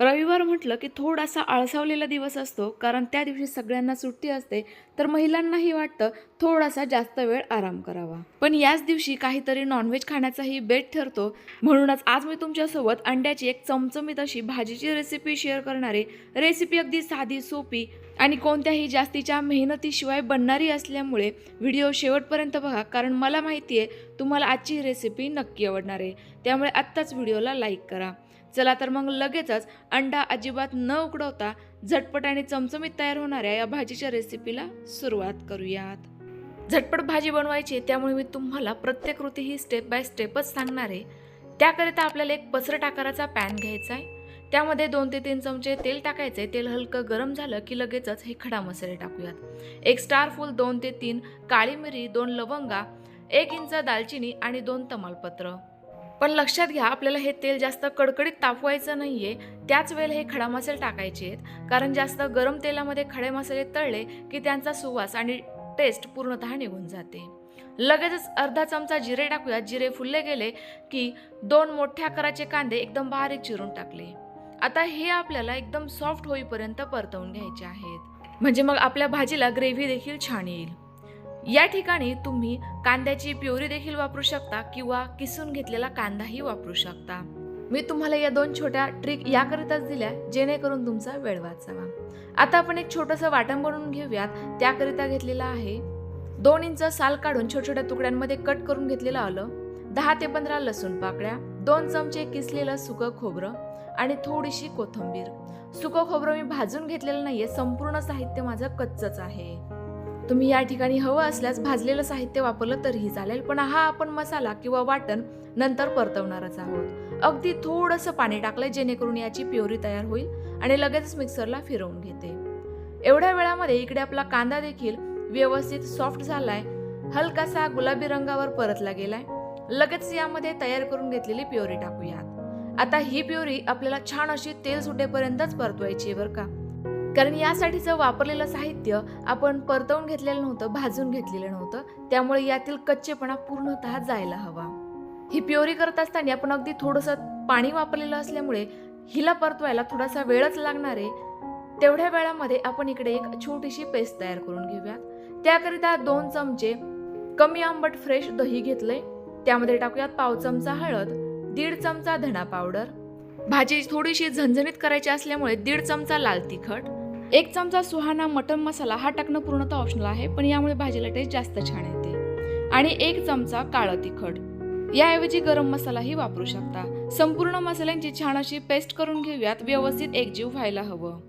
रविवार म्हटलं की थोडासा आळसावलेला दिवस असतो कारण त्या दिवशी सगळ्यांना सुट्टी असते तर महिलांनाही वाटतं थोडासा जास्त वेळ आराम करावा. पण याच दिवशी काहीतरी नॉनव्हेज खाण्याचाही बेट ठरतो. म्हणूनच आज मी तुमच्यासोबत अंड्याची एक चमचमीत अशी भाजीची रेसिपी शेअर करणारे. रेसिपी अगदी साधी सोपी आणि कोणत्याही जास्तीच्या मेहनतीशिवाय बनणारी असल्यामुळे व्हिडिओ शेवटपर्यंत बघा कारण मला माहिती आहे तुम्हाला आजची रेसिपी नक्की आवडणार आहे. त्यामुळे आत्ताच व्हिडिओला लाईक करा. चला तर मग लगेचच अंडा अजिबात न उकडवता झटपट आणि चमचमीत तयार होणाऱ्या या भाजीच्या रेसिपीला सुरुवात करूयात. झटपट भाजी बनवायची त्यामुळे मी तुम्हाला प्रत्येक कृती ही स्टेप बाय स्टेपच सांगणार आहे. त्याकरिता आपल्याला एक पसरट आकाराचा पॅन घ्यायचा आहे. त्यामध्ये दोन ते तीन चमचे तेल टाकायचे तेल हलकं गरम झालं की लगेचच हे खडा मसाले टाकूयात. एक स्टार फूल दोन ते तीन काळी मिरी दोन लवंगा एक इंच दालचिनी आणि दोन तमालपत्र. पण लक्षात घ्या आपल्याला हे तेल जास्त कडकडीत तापवायचं नाही आहे त्याच वेळेला हे खडा मसाले टाकायचे आहेत. कारण जास्त गरम तेलामध्ये खडे मसाले तळले की त्यांचा सुवास आणि टेस्ट पूर्णतः निघून जाते. लगेचच अर्धा चमचा जिरे टाकूयात. जिरे फुलले गेले की दोन मोठ्या आकाराचे कांदे एकदम बारीक चिरून टाकले. आता हे आपल्याला एकदम सॉफ्ट होईपर्यंत परतवून घ्यायचे आहेत. म्हणजे मग आपल्या भाजीला ग्रेव्ही देखील छान येईल. या ठिकाणी तुम्ही कांद्याची प्युरी देखील वापरू शकता किंवा किसून घेतलेला कांदाही वापरू शकता. मी तुम्हाला या दोन छोट्या ट्रिक याकरिताच दिल्या जेणेकरून तुमचा वेळ वाचावा. आता आपण एक छोटंसं वाटण बनवून घेऊयात. त्याकरिता घेतलेला आहे दोन इंच साल काढून छोट्या छोट्या तुकड्यांमध्ये कट करून घेतलेलं आलं दहा ते पंधरा लसूण पाकळ्या दोन चमचे किसलेलं सुकं खोबरं आणि थोडीशी कोथिंबीर. सुकं खोबरं मी भाजून घेतलेलं नाहीये संपूर्ण साहित्य माझं कच्चच आहे. तुम्ही या ठिकाणी हवं असल्यास भाजलेलं साहित्य वापरलं तरीही चालेल पण हा आपण मसाला किंवा वाटण नंतर परतवणारच आहोत. अगदी थोडंसं पाणी टाकलंय जेणेकरून याची प्युरी तयार होईल आणि लगेचच मिक्सरला फिरवून घेते. एवढ्या वेळामध्ये इकडे आपला कांदा देखील व्यवस्थित सॉफ्ट झालाय. हलकासा गुलाबी रंगावर परतला गेलाय. लगेच यामध्ये तयार करून घेतलेली प्युरी टाकूयात. आता ही प्युरी आपल्याला छान अशी तेल सुटेपर्यंतच परतवायची बरं का. कारण यासाठीचं वापरलेलं साहित्य आपण परतवून घेतलेलं नव्हतं भाजून घेतलेलं नव्हतं त्यामुळे यातील कच्चेपणा पूर्णतः जायला हवा. ही प्युरी करत असताना आपण अगदी थोडंसं पाणी वापरलेलं असल्यामुळे हिला परतवायला थोडासा वेळच लागणार आहे. तेवढ्या वेळामध्ये आपण इकडे एक छोटीशी पेस्ट तयार करून घेऊयात. त्याकरिता दोन चमचे कमी आंबट फ्रेश दही घेतलंय. त्यामध्ये टाकूयात पाव चमचा हळद दीड चमचा धणा पावडर. भाजी थोडीशी झणझणीत करायची असल्यामुळे दीड चमचा लाल तिखट. एक चमचा सुहाना मटन मसाला हा टाकणं पूर्णतः ऑप्शनल आहे पण यामुळे भाजीला टेस्ट जास्त छान येते. आणि एक चमचा काळं तिखट. याऐवजी गरम मसालाही वापरू शकता. संपूर्ण मसाल्यांची छान अशी पेस्ट करून घेऊयात व्यवस्थित एकजीव व्हायला हवं.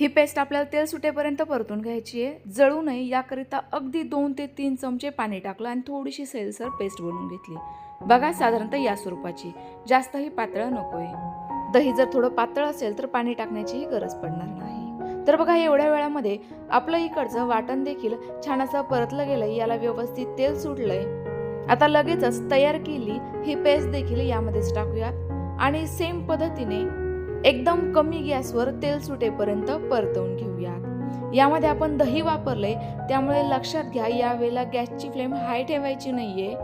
ही पेस्ट आपल्याला तेल सुटेपर्यंत परतून घ्यायची आहे. जळू नये याकरिता अगदी दोन ते तीन चमचे पाणी टाकलं आणि थोडीशी सैलसर पेस्ट बनवून घेतली. बघा साधारणतः या स्वरूपाची. जास्तही पातळ नकोय. दही जर थोडं पातळ असेल तर पाणी टाकण्याचीही गरज पडणार नाही. तर बघा एवढ्या वेळामध्ये आपलं इकडचं वाटण देखील छान असं परतलं गेलंय याला व्यवस्थित तेल सुटलंय. आता लगेचच तयार केली ही पेस्ट देखील यामध्येच टाकूयात. आणि सेम पद्धतीने एकदम कमी गॅसवर तेल सुटेपर्यंत परतवून घेऊयात. यामध्ये आपण दही वापरले त्यामुळे लक्षात घ्या यावेळेला गॅसची फ्लेम हाय ठेवायची नाहीये.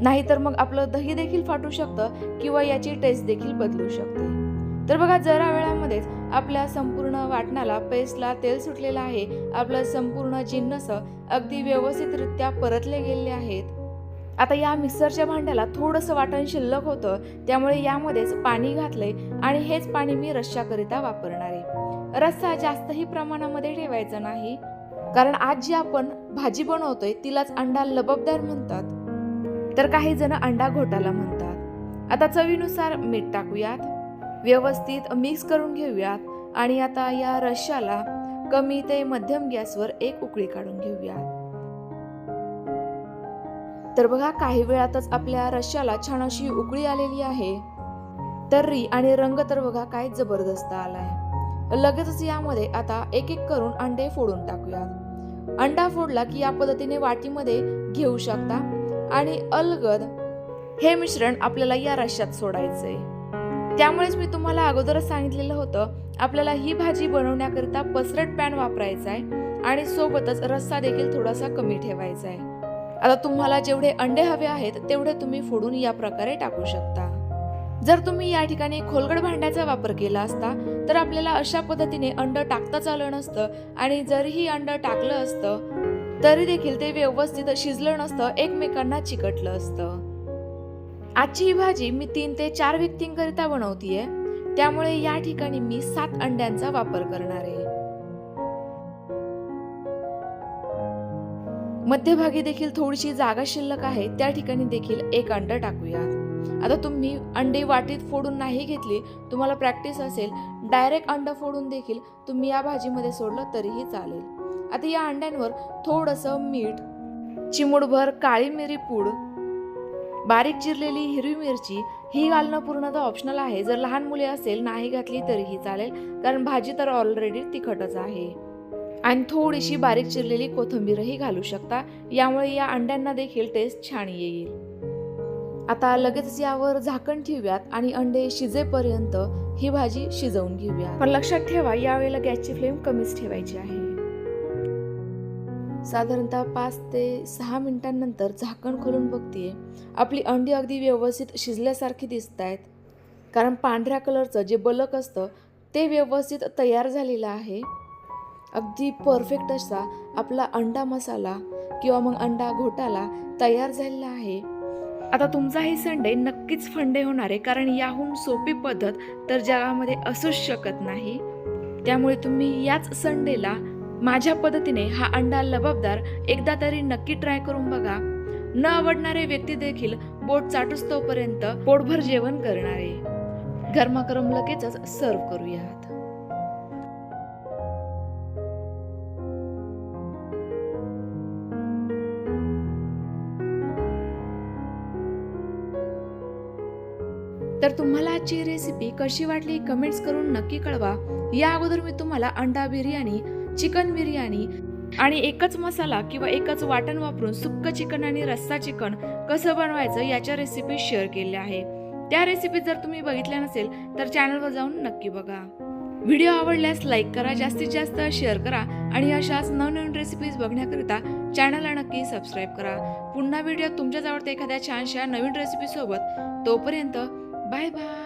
नाहीतर मग आपलं दही देखील फाटू शकतं किंवा याची टेस्ट देखील बदलू शकते. तर बघा जरा वेळामध्येच आपल्या संपूर्ण वाटणाला पेस्टला तेल सुटलेलं आहे. आपलं संपूर्ण जिन्नस अगदी व्यवस्थितरित्या परतले गेलेले आहेत. आता या मिक्सरच्या भांड्याला थोडंसं वाटण शिल्लक होतं त्यामुळे यामध्येच पाणी घातलंय आणि हेच पाणी मी रश्श्याकरिता वापरणार आहे. रस्सा जास्तही प्रमाणामध्ये ठेवायचा नाही कारण आज जी आपण भाजी बनवतोय तिलाच अंडा लबबदार म्हणतात. तर काही जण अंडा घोटाला म्हणतात. आता चवीनुसार मीठ टाकूयात. व्यवस्थित मिक्स करून घेऊयात. आणि आता या रश्शाला कमी ते मध्यम गॅसवर एक उकळी काढून घेऊयात. तर बघा काही वेळातच आपल्या रश्याला छान अशी उकळी आलेली आहे. तर्री आणि रंग तर बघा काय जबरदस्त आलाय. लगेचच यामध्ये आता एक एक करून अंडे फोडून टाकूयात. अंडा फोडला की या पद्धतीने वाटीमध्ये घेऊ शकता. आणि अलगद हे मिश्रण आपल्याला या रश्श्यात सोडायचंय. त्यामुळेच मी तुम्हाला अगोदरच सांगितलेलं होतं आपल्याला ही भाजी बनवण्याकरिता पसरट पॅन वापरायचा आहे आणि सोबतच रस्सा देखील थोडासा कमी ठेवायचा आहे. आता तुम्हाला जेवढे अंडे हवे आहेत तेवढे तुम्ही फोडून या प्रकारे टाकू शकता. जर तुम्ही या ठिकाणी खोलगड भांड्याचा वापर केला असता तर आपल्याला अशा पद्धतीने अंड टाकताच आलं नसतं आणि जरीही अंड टाकलं असतं तरी देखील ते व्यवस्थित शिजलं नसतं एकमेकांना चिकटलं असतं. आजची ही भाजी मी तीन ते चार व्यक्तींकरिता बनवतीये. त्यामुळे या ठिकाणी मी सात अंड्यांचा वापर करणार आहे. मध्यभागी देखील थोडीशी जागा शिल्लक आहे. त्या ठिकाणी देखील एक अंड टाकूया. आता तुम्ही अंडे वाटीत फोडून नाही घेतली तुम्हाला प्रॅक्टिस असेल डायरेक्ट अंड फोडून देखील तुम्ही या भाजीमध्ये सोडलं तरीही चालेल. आता या अंड्यांवर थोडंसं मीठ चिमूडभर काळी मिरी पूड बारीक चिरलेली हिरवी मिरची ही घालणं पूर्णतः ऑप्शनल आहे. जर लहान मुले असेल नाही घातली तरीही चालेल कारण भाजी तर ऑलरेडी तिखटच आहे. आणि थोडीशी बारीक चिरलेली कोथिंबीरही घालू शकता. यामुळे या अंड्यांना देखील टेस्ट छान येईल. आता लगेच यावर झाकण ठेवूयात आणि अंडे शिजेपर्यंत ही भाजी शिजवून घेऊया पण लक्षात ठेवा यावेळेला गॅसची फ्लेम कमीच ठेवायची आहे. साधारणतः पाच ते सहा मिनिटांनंतर झाकण खोलून बघतीये. आपली अंडी अगदी व्यवस्थित शिजल्यासारखी दिसत आहेत कारण पांढऱ्या कलरचं जे बलक असतं ते व्यवस्थित तयार झालेलं आहे. अगदी परफेक्ट असा आपला अंडा मसाला किंवा मग अंडा घोटाला तयार झालेला आहे. आता तुमचा हे संडे नक्कीच फंडे होणार आहे कारण याहून सोपी पद्धत तर जगामध्ये असूच शकत नाही. त्यामुळे तुम्ही याच संडेला माझ्या पद्धतीने हा अंडा लबाबदार एकदा तरी नक्की ट्राय करून बघा. न आवडणारे व्यक्ती देखील बोट चाटूस तोपर्यंत पोटभर जेवण करणारे. गरमागरम लगेचच सर्व करूयात. तर तुम्हाला आजची रेसिपी कशी वाटली कमेंट्स करून नक्की कळवा. या अगोदर मी तुम्हाला अंडा बिर्याणी चिकन बिर्याणी आणि एकच मसाला किंवा एकच वाटण वापरून सुक्क चिकन आणि रस्सा चिकन कसं बनवायचं याच्या रेसिपी शेअर केल्या आहे. त्या रेसिपी जर तुम्ही बघितल्या नसेल तर चॅनलवर जाऊन नक्की बघा. व्हिडिओ आवडल्यास लाईक करा जास्तीत जास्त शेअर करा आणि अशाच नवनवीन रेसिपीज बघण्याकरिता चॅनलला नक्की सबस्क्राईब करा. पुन्हा व्हिडिओ तुमच्याच आवडत्या एखाद्या छानशा नवीन रेसिपीसोबत तोपर्यंत बाय बाय